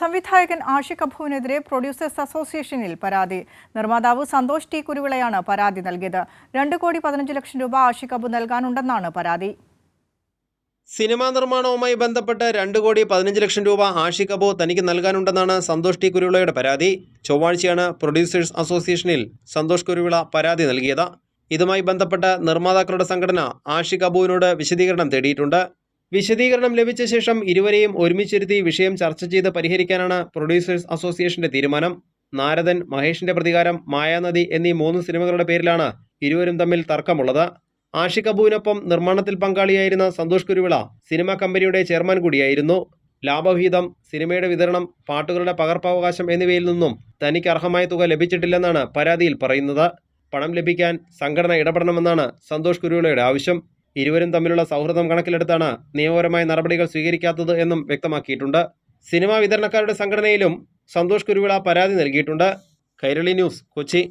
സംവിധായകൻ ആഷിഖ് അഭുവിനെതിരെ പ്രൊഡ്യൂസേഴ്സ് അസോസിയേഷനിൽ പരാതി. നിർമ്മാതാവ് സന്തോഷ് ടി കുരുവിളയാണ് പരാതി നൽകിയത്. രണ്ട് കോടി പതിനഞ്ച് ലക്ഷം രൂപ ആഷിഖ് അബു നൽകാനുണ്ടെന്നാണ് പരാതി. സിനിമാ നിർമ്മാണവുമായി ബന്ധപ്പെട്ട് രണ്ട് കോടി പതിനഞ്ച് ലക്ഷം രൂപ ആഷിഖ് അബു തനിക്ക് നൽകാനുണ്ടെന്നാണ് സന്തോഷ് ടി കുരുവിളയുടെ പരാതി. ചൊവ്വാഴ്ചയാണ് പ്രൊഡ്യൂസേഴ്സ് അസോസിയേഷനിൽ സന്തോഷ് കുരുവിള പരാതി നൽകിയത്. ഇതുമായി ബന്ധപ്പെട്ട് നിർമ്മാതാക്കളുടെ സംഘടന ആഷിഖ് അബുവിനോട് വിശദീകരണം തേടിയിട്ടുണ്ട്. വിശദീകരണം ലഭിച്ച ശേഷം ഇരുവരെയും ഒരുമിച്ചിരുത്തി വിഷയം ചർച്ച ചെയ്ത് പരിഹരിക്കാനാണ് പ്രൊഡ്യൂസേഴ്സ് അസോസിയേഷന്റെ തീരുമാനം. നാരദൻ മഹേഷിന്റെ പ്രതികാരം മായാനദി എന്നീ മൂന്ന് സിനിമകളുടെ പേരിലാണ് ഇരുവരും തമ്മിൽ തർക്കമുള്ളത്. ആഷി കപൂരിനൊപ്പം നിർമ്മാണത്തിൽ പങ്കാളിയായിരുന്ന സന്തോഷ് കുരുവിള സിനിമാ കമ്പനിയുടെ ചെയർമാൻ കൂടിയായിരുന്നു. ലാഭവിഹിതം സിനിമയുടെ വിതരണം പാട്ടുകളുടെ പകർപ്പവകാശം എന്നിവയിൽ നിന്നും തനിക്ക് അർഹമായ തുക ലഭിച്ചിട്ടില്ലെന്നാണ് പരാതിയിൽ പറയുന്നത്. പണം ലഭിക്കാൻ സംഘടന ഇടപെടണമെന്നാണ് സന്തോഷ് കുരുവിളയുടെ ആവശ്യം. ഇരുവരും തമ്മിലുള്ള സൗഹൃദം കണക്കിലെടുത്താണ് നിയമപരമായ നടപടികൾ സ്വീകരിക്കാത്തത് എന്നും വ്യക്തമാക്കിയിട്ടുണ്ട്. സിനിമാ വിതരണക്കാരുടെ സംഘടനയിലും സന്തോഷ് കുരുവിള പരാതി നൽകിയിട്ടുണ്ട്. കൈരളി ന്യൂസ് കൊച്ചി.